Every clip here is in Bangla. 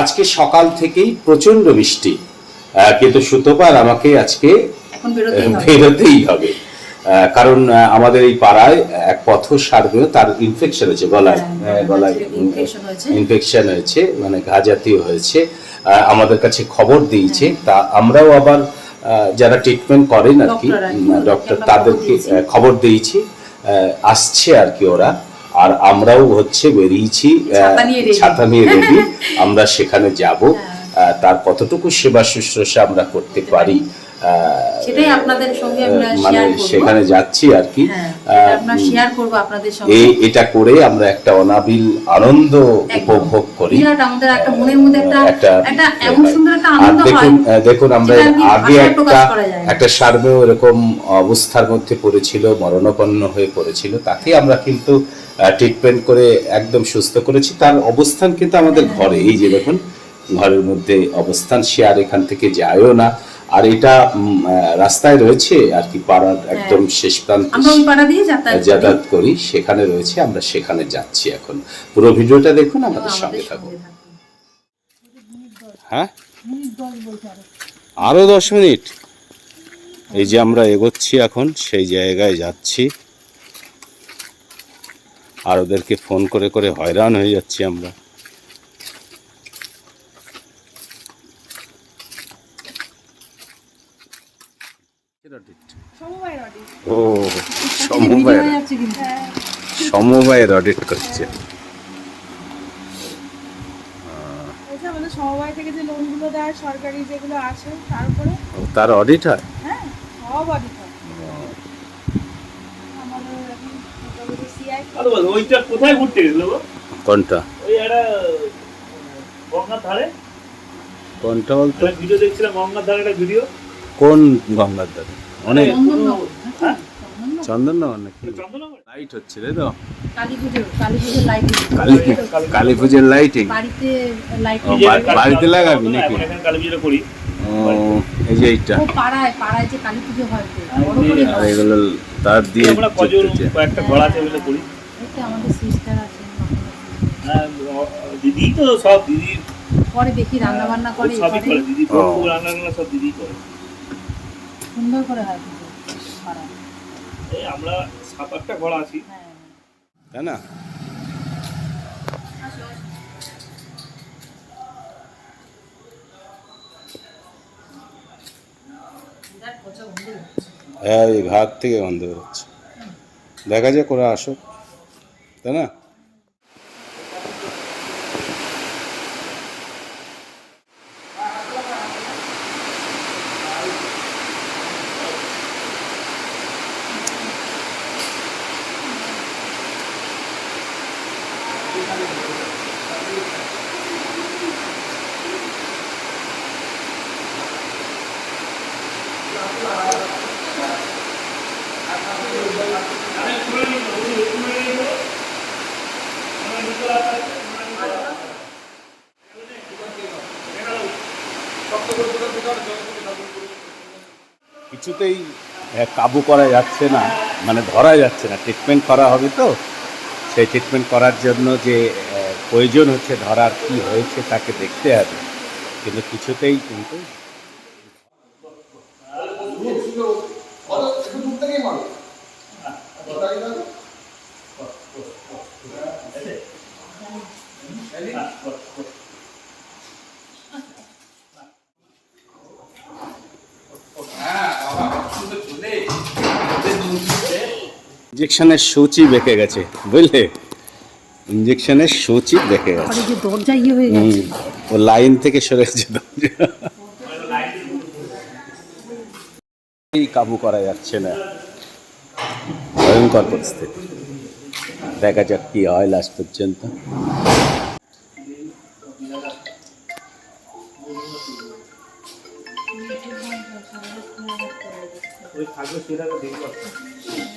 আজকে সকাল থেকেই প্রচণ্ড বৃষ্টি। কিন্তু সুতোপার আমাকে আজকে বেরোতেই হবে। কারণ আমাদের এই পাড়ায় এক পথ সারবেও তার ইনফেকশন হয়েছে গলায় হ্যাঁ, গলায় ইনফেকশন হয়েছে। মানে ঘা জাতীয় হয়েছে। আমাদের কাছে খবর দিয়েছে তা আমরাও আবার যারা ট্রিটমেন্ট করেন আর কি, ডক্টর তাদেরকে খবর দিয়েছি। আসছে আর কি ওরা। আর আমরাও হচ্ছে বেরিয়েছি আহ, ছাতা নিয়ে। রেডি আমরা সেখানে যাব হ্যাঁ। তার কতটুকু সেবা শুশ্রূষা আমরা করতে পারি সেটাই আপনাদের সঙ্গে আমরা মানে সেখানে যাচ্ছি আর কি। হ্যাঁ আহ, সেটা আমরা শেয়ার করব আপনাদের সঙ্গে। এই এটা করে আমরা একটা অনাবিল আনন্দ উপভোগ করি। আমাদের একটা মনের মধ্যে একটা একটা একটা এমন সুন্দর একটা আনন্দ হয় দেখুন আমরা আগে একটা। একটা সার্ভেও এরকম অবস্থার মধ্যে পড়েছিল মরণপন্ন হয়ে পড়েছিল। তাকে আমরা কিন্তু ট্রিটমেন্ট করে একদম সুস্থ করেছি। তার অবস্থান কিন্তু আমাদের হ্যাঁ। ঘরে। এই যে দেখুন ঘরের মধ্যে অবস্থান। সে আর এখান থেকে যায়ও না। আর এটা রাস্তায় রয়েছে আর কি পাড়ার একদম শেষ প্রান্তে হ্যাঁ। যাতায়াত করি। সেখানে রয়েছে আমরা সেখানে যাচ্ছি এখন। পুরো ভিডিওটা দেখুন আমাদের সঙ্গে থাকুন। সঙ্গে থাকুন। হ্যাঁ? আরও দশ মিনিট? এই যে আমরা এগোচ্ছি এখন সেই জায়গায় যাচ্ছি। আর ওদেরকে ফোন করে করে হয়রান হয়ে যাচ্ছি আমরা। ও সমবায় সমবায়ের অডিট করছে। ওই সমবায় থেকে যে লোনগুলো দেয় সরকারি যেগুলো আছে তারপরে? ও, তার অডিট হয়? হ্যাঁ সব অডিট হয়। ওইটা কোথায় ঘুরতে গেছিল কোনটা? ওই একটা গঙ্গার ধারে। কোনটা বলতো? ভিডিও দেখছিলাম গঙ্গার ধারে একটা ভিডিও কোন গঙ্গার ধারে? অনেক। চন্দননগর, হ্যাঁ? নাকি? লাইট হচ্ছে তাই তো? কালী পুজোর লাইটিং কালী কালী পুজোর লাইটিং বাড়িতে লাগাবি নাকি? এই যে এইটা। হয় আর এগুলো তার দিয়ে আছে ওগুলো করি। আমাদের সিস্টার আছে হ্যাঁ, দিদি তো সব দিদি পরে দেখি রান্না বান্না করে সবই দিদি। রান্না বান্না সব দিদি করে। সুন্দর করে হয় পুজো এই আমরা সাত আটটা ঘর আছি। হ্যাঁ। তাই না। হ্যাঁ এই ঘাট থেকে গন্ধ বেরোচ্ছে। দেখা যাক ওরা আসুক। তাই না? কিছুতেই কাবু করা যাচ্ছে না মানে ধরা যাচ্ছে না। ট্রিটমেন্ট করা হবে তো? সেই ট্রিটমেন্ট করার জন্য যে প্রয়োজন হচ্ছে ধরার কি হয়েছে তাকে দেখতে হবে। কিন্তু কিছুতেই কিন্তু ইঞ্জেকশনের সূচি বেঁকে গেছে বুঝলে? ইঞ্জেকশনের সূচি বেঁকে গেছে। দরজা ইয়ে হয়ে গেছে। ও লাইন থেকে সরে গেছে দরজা। কাবু করা যাচ্ছে না। ভয়ঙ্কর পরিস্থিতি। দেখা যাক কি হয় লাস্ট পর্যন্ত। ওই থাকবে সেটা দেখব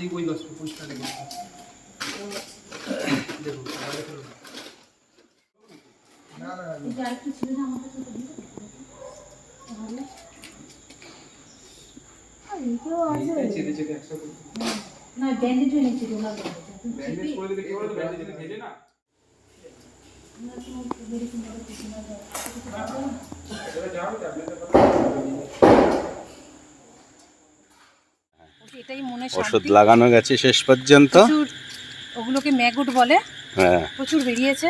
এই চেটে চেটে একসাথে না ব্যান্ডেজও এনেছি ডোনার ব্যান্ডেজ ব্যান্ডেজ করে দিলে কি বলতো ব্যান্ডেজ ভেজে না মেডিসিন না যাও ট্যাবলেটের এটাই মনে ওষুধ লাগানো গেছে শেষ পর্যন্ত। ওগুলোকে ম্যাগুট বলে। হ্যাঁ। প্রচুর বেরিয়েছে।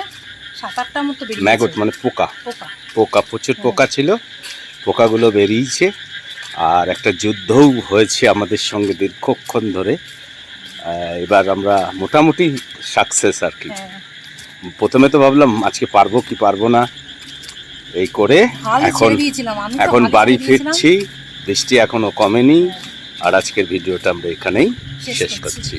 সাত আটটা মতো বেরিয়েছে। ম্যাগট মানে পোকা। পোকা। পোকা প্রচুর পোকা ছিল। পোকাগুলো বেরিয়েছে। আর একটা যুদ্ধও হয়েছে আমাদের সঙ্গে দীর্ঘক্ষণ ধরে। এবার আমরা মোটামুটি সাকসেস আর কি। হ্যাঁ। প্রথমে তো ভাবলাম আজকে পারব কি পারব না। এই করে এখন এখন বাড়ি ফিরছি। বৃষ্টি এখনও কমেনি। আর আজকের ভিডিওটা আমরা এখানেই শেষ। করছি